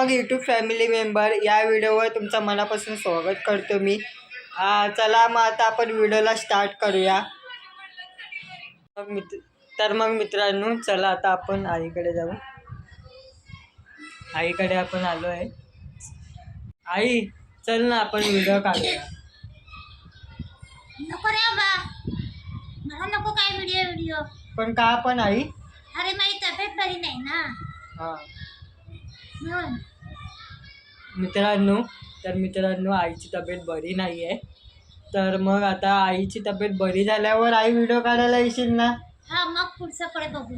मग YouTube family member या व्हिडिओवर तुमचं मनापासून स्वागत करतो मी. आ, चला मग आता आपण व्हिडिओला स्टार्ट करूया. मग मित्र तर मग मित्रांनो चला आता आपण आईकडे जाऊ. आईकडे आपण आलो आहे. आई चल ना आपण व्हिडिओ काढूया. नको काय व्हिडिओ व्हिडिओ पण का पण आई? अरे माझी तब्येत बरी नाही ना. हां. म्हणून. मित्रांनो तर मित्रांनो आईची तब्येत बरी नाही आहे तर मग आता आईची तब्येत बरी झाल्यावर आई व्हिडिओ काढायला येशील ना? हा मग पुढचं पुढे बघू.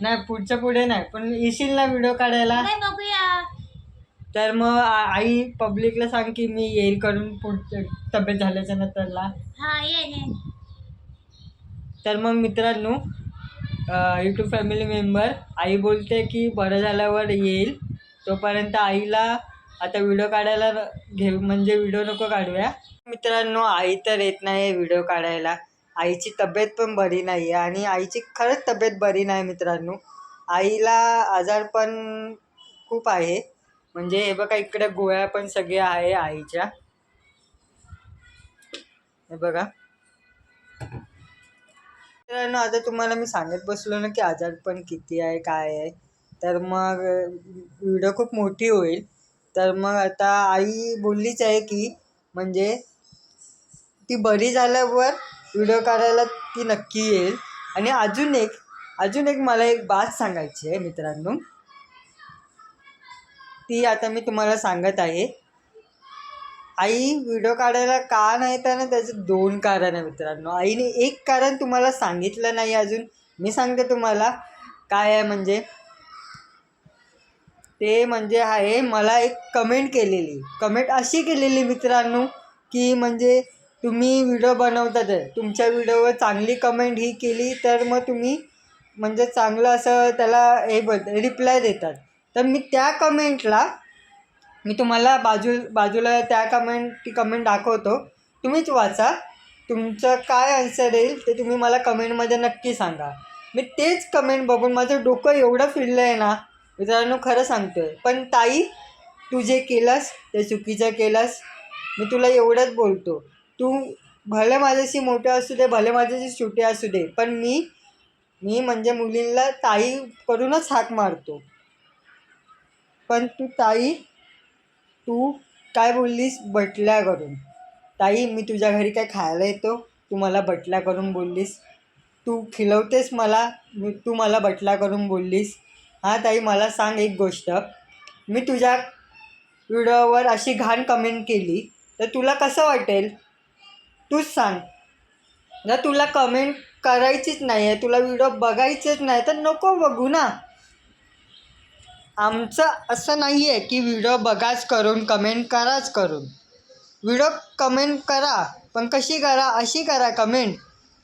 नाही पुढच्या पुढे नाही पण येशील ना व्हिडिओ काढायला? काय बघूया. तर मग आ- आई पब्लिकला सांग की मी येईल करून पुढच्या तब्येत झाल्याच्या नंतरला. हा ये ये तर मग मित्रांनो यूट्यूब फॅमिली मेंबर आई बोलते की बरं झाल्यावर येईल. तोपर्यंत आईला आता व्हिडिओ काढायला घेऊ म्हणजे व्हिडिओ नको काढूया. मित्रांनो आई तर येत नाही व्हिडिओ काढायला. आईची तब्येत पण बरी नाही आहे आणि आईची खरंच तब्येत बरी नाही मित्रांनो. आईला आजार पण खूप आहे. म्हणजे हे बघा इकडे गोळ्या पण सगळ्या आहे आईच्या. हे बघा. मित्रांनो आता तुम्हाला मी सांगत बसलो ना की आजारपण किती आहे काय आहे. तर मग व्हिडिओ खूप मोठी होईल. तर मग आता आई बोललीच आहे की म्हणजे ती बरी झाल्यावर व्हिडिओ काढायला ती नक्की येईल. आणि अजून एक अजून एक मला एक बात सांगायची आहे मित्रांनो. ती आता मी तुम्हाला सांगत आहे. आई व्हिडिओ काढायला का नाही तर ना त्याचं दोन कारण आहे मित्रांनो. आईने एक कारण तुम्हाला सांगितलं नाही अजून. मी सांगते तुम्हाला काय आहे म्हणजे ते म्हणजे आहे मला एक कमेंट केलेली. कमेंट अशी केलेली मित्रांनो की म्हणजे तुम्ही व्हिडिओ बनवतात तुमच्या व्हिडिओवर चांगली कमेंट ही केली तर मग तुम्ही म्हणजे चांगलं असं त्याला हे बद रिप्लाय देतात. तर मी त्या कमेंटला मी तुम्हाला बाजू बाजूला त्या कमेंट ती कमेंट दाखवतो. तुम्हीच वाचा. तुमचं काय आन्सर येईल ते तुम्ही मला कमेंटमध्ये नक्की सांगा. मी तेच कमेंट बघून माझं डोकं एवढं फिरलं आहे ना मित्रांनो खरं सांगतो आहे पण ताई तू जे केलंस ते चुकीचं केलंस मी तुला एवढंच बोलतो. तू भले माझ्याशी मोठे असू दे भले माझ्याशी छोटे असू दे पण मी मी म्हणजे मुलींना ताई करूनच हाक मारतो. पण तू ताई तू काय बोललीस? बटल्या करून. ताई मी तुझ्या घरी काय खायला येतो? तू मला बटल्या करून बोललीस. तू खिलवतेस मला? तू मला बटला करून बोललीस. हां ताई मला सांग एक गोष्ट. मी तुझ्या व्हिडिओवर अशी घाण कमेंट केली तर तुला कसं वाटेल? तूच सांग. जर तुला कमेंट करायचीच नाही आहे तुला व्हिडिओ बघायचेच नाही तर नको बघू ना. आमचं असं नाही आहे की व्हिडिओ बघाच करून कमेंट कराच करून. व्हिडिओ कमेंट करा पण कशी करा अशी करा कमेंट.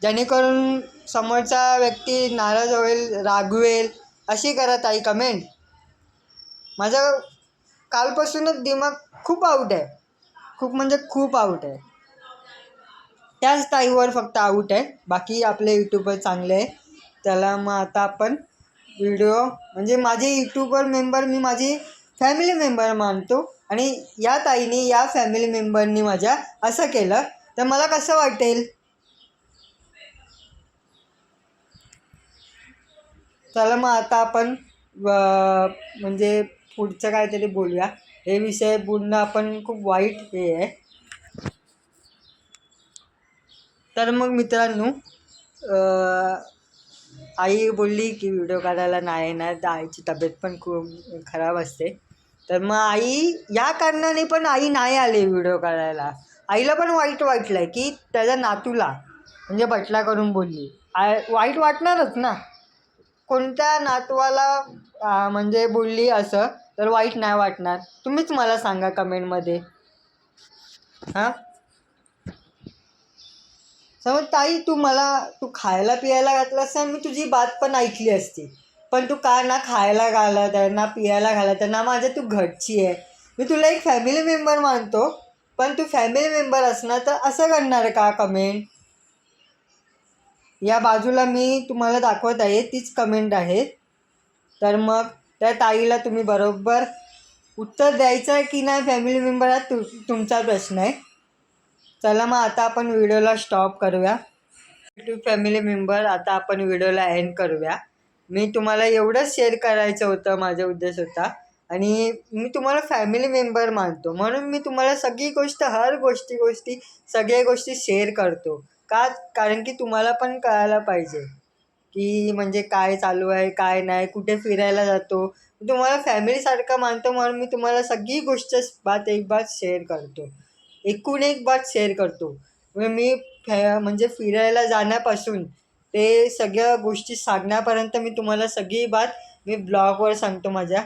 जेणेकरून समोरचा व्यक्ती नाराज होईल रागवेल अशी करा ताई कमेंट. माझं कालपासूनच दिमाग खूप आऊट आहे. खूप म्हणजे खूप आऊट आहे. त्याच ताईवर फक्त आऊट आहे. बाकी आपले यूट्यूबर चांगले आहे. त्याला मग आता आपण व्हिडिओ म्हणजे माझे यूट्यूबर मेंबर मी माझी फॅमिली मेंबर मानतो. आणि या ताईने या फॅमिली मेंबरनी माझ्या असं केलं. तर मला कसं वाटेल? चला मग आता आपण म्हणजे पुढचं काहीतरी बोलूया. हे विषय बोलणं आपण खूप वाईट हे आहे. तर मग मित्रांनो आई बोलली की व्हिडिओ काढायला नाही येणार. तर आईची तब्येत पण खूप खराब असते. तर मग आई या कारणाने पण आई नाही आली व्हिडिओ काढायला. आईला पण वाईट वाटलं आहे की त्याच्या नातूला म्हणजे बटला करून बोलली. आय वाईट वाटणारच ना. कोणत्या नातवाला म्हणजे बोलली असं तर वाईट नाही वाटणार. तुम्हीच मला सांगा कमेंटमध्ये हां? समज ताई तू मला तू खायला पियायला घातलं असं मी तुझी बात पण ऐकली असती. पण तू का ना खायला घालत आहे ना पियायला घालत आहे ना माझ्या तू घरची आहे. मी तुला एक फॅमिली मेंबर मानतो पण तू फॅमिली मेंबर असणार तर असं करणार का कमेंट या बाजूला मी तुम्हाला दाखवत आहे तीच कमेंट आहे तर मग त्या ताईला तुम्ही बरोबर उत्तर द्यायचं आहे की नाही फॅमिली मेंबर हा तु तुमचा प्रश्न आहे. चला मग आता आपण व्हिडिओला स्टॉप करूया. फॅमिली मेंबर आता आपण व्हिडिओला एंड करूया. मी तुम्हाला एवढंच शेअर करायचं होतं माझा उद्देश होता. आणि मी तुम्हाला फॅमिली मेंबर मानतो. म्हणून मी तुम्हाला सगळी गोष्ट हर गोष्टी गोष्टी सगळ्या गोष्टी शेअर करतो. का? कारण की तुम्हाला पण कळायला पाहिजे. की म्हणजे काय चालू आहे काय नाही कुठे फिरायला जातो. मी तुम्हाला फॅमिलीसारखं मानतो म्हणून मी तुम्हाला सगळी गोष्ट बात एक बात शेअर करतो. एकूण एक बात शेअर करतो. म्हणजे मी फॅ म्हणजे फिरायला जाण्यापासून ते सगळ्या गोष्टी सांगण्यापर्यंत मी तुम्हाला सगळी बात मी ब्लॉगवर सांगतो माझ्या.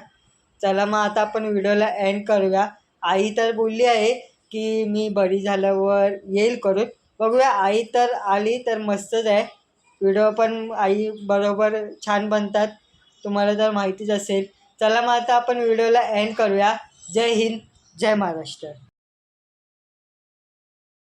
चला मग आता आपण व्हिडिओला एंड करूया. आई तर बोलली आहे की मी बरी झाल्यावर येईल करून. बघूया आई तर आली तर मस्तच आहे. व्हिडिओ पण आई बरोबर छान बनतात. तुम्हाला तर माहितीच असेल. चला मग आता आपण व्हिडिओला एंड करूया. जय हिंद जय महाराष्ट्र.